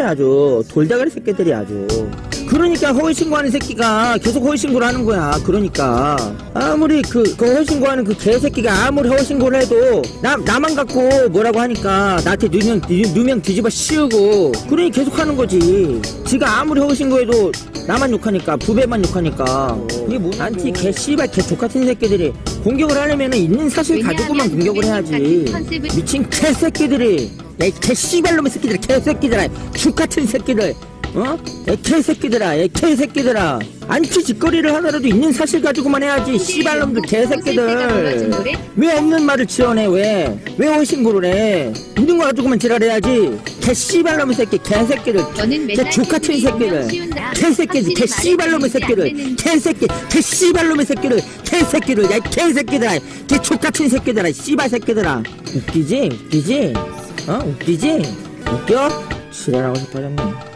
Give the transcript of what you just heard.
아주 돌다가리 새끼들이 아주. 그러니까 허위 신고하는 새끼가 계속 허위 신고를 하는 거야. 그러니까. 아무리 그, 그 허위 신고하는 그 개새끼가 아무리 허위 신고를 해도 나, 나만 갖고 뭐라고 하니까 나한테 누명, 누- 누명 뒤집어 씌우고 그러니 계속 하는 거지. 지가 아무리 허위 신고해도 나만 욕하니까 부배만 욕하니까. 이게 뭐 안티 개 씨발 개 족같은 새끼들이 공격을 하려면 있는 사실 가지고만 공격을 해야지. 미친 개새끼들이 야, 이 개씨발놈의 새끼들, 개새끼들아, 죽같은 새끼들, 어? 야, 개새끼들아, 야, 개새끼들아. 안티 짓거리를 하더라도 있는 사실 가지고만 해야지, 씨발놈들, 개새끼들. 왜 없는 말을 지어내, 왜? 왜 허신고를 해? 있는 거 가지고만 지랄해야지. 개씨발놈의 새끼, 개새끼들. 너는 개 맨날 족같은 새끼들이 새끼들. 개새끼들, 개씨발놈의 새끼들. 개새끼, 개씨발놈의 새끼들. 개새끼들, 야, 이 개새끼들아. 개 족같은 새끼들아, 씨발 새끼들아. 웃기지? 웃기지? 어? 웃기지? 웃겨? 지랄하고 싶어졌네.